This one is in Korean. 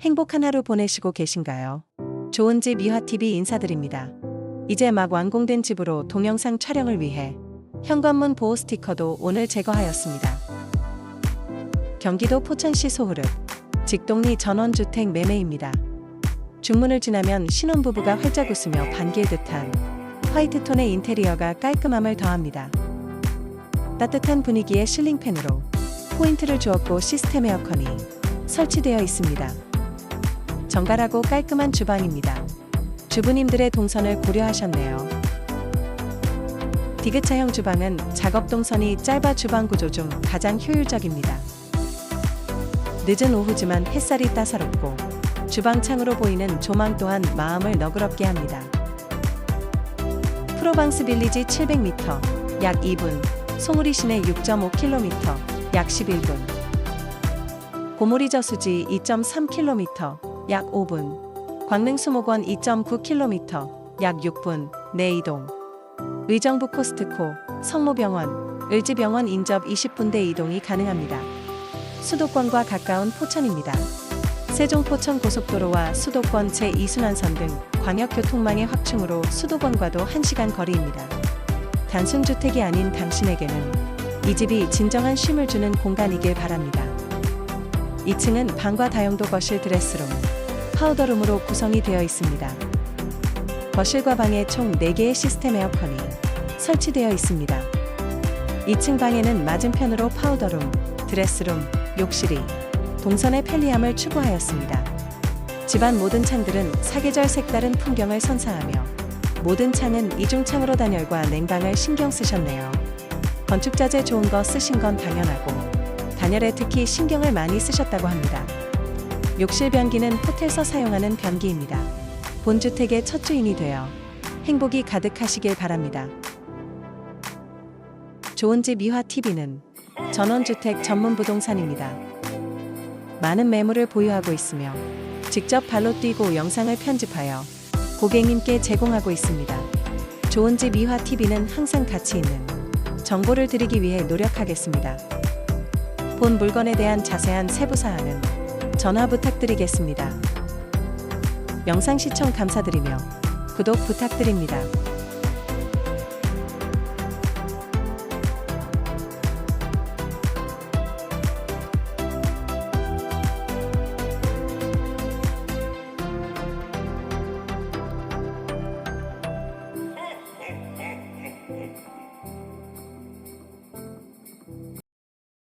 행복한 하루 보내시고 계신가요? 좋은 집 미화TV 인사드립니다. 이제 막 완공된 집으로 동영상 촬영을 위해 현관문 보호 스티커도 오늘 제거하였습니다. 경기도 포천시 소흐릅 직동리 전원주택 매매입니다. 중문을 지나면 신혼부부가 활짝 웃으며 반길 듯한 화이트톤의 인테리어가 깔끔함을 더합니다. 따뜻한 분위기의 실링팬으로 포인트를 주었고 시스템 에어컨이 설치되어 있습니다. 정갈하고 깔끔한 주방입니다. 주부님들의 동선을 고려하셨네요. 디귿차형 주방은 작업 동선이 짧아 주방 구조 중 가장 효율적입니다. 늦은 오후지만 햇살이 따사롭고 주방 창으로 보이는 조망 또한 마음을 너그럽게 합니다. 프로방스 빌리지 700m, 약 2분, 송우리 시내 6.5km, 약 11분. 고모리 저수지 2.3km, 약 5분. 광릉 수목원 2.9km, 약 6분, 내 이동. 의정부 코스트코, 성모병원, 을지병원 인접 20분대 이동이 가능합니다. 수도권과 가까운 포천입니다. 세종 포천 고속도로와 수도권 제2순환선 등 광역교통망의 확충으로 수도권과도 1시간 거리입니다. 단순 주택이 아닌 당신에게는 이 집이 진정한 쉼을 주는 공간이길 바랍니다. 2층은 방과 다용도 거실 드레스룸, 파우더룸으로 구성이 되어 있습니다. 거실과 방에 총 4개의 시스템 에어컨이 설치되어 있습니다. 2층 방에는 맞은편으로 파우더룸, 드레스룸, 욕실이 동선의 편리함을 추구하였습니다. 집안 모든 창들은 사계절 색다른 풍경을 선사하며 모든 창은 이중창으로 단열과 냉방을 신경 쓰셨네요. 건축자재 좋은 거 쓰신 건 당연하고 단열에 특히 신경을 많이 쓰셨다고 합니다. 욕실 변기는 호텔서 사용하는 변기입니다. 본주택의 첫 주인이 되어 행복이 가득하시길 바랍니다. 좋은 집 미화 TV는 전원주택 전문 부동산입니다. 많은 매물을 보유하고 있으며 직접 발로 뛰고 영상을 편집하여 고객님께 제공하고 있습니다. 좋은 집 미화 TV는 항상 가치 있는 정보를 드리기 위해 노력하겠습니다. 본 물건에 대한 자세한 세부 사항은 전화 부탁드리겠습니다. 영상 시청 감사드리며 구독 부탁드립니다.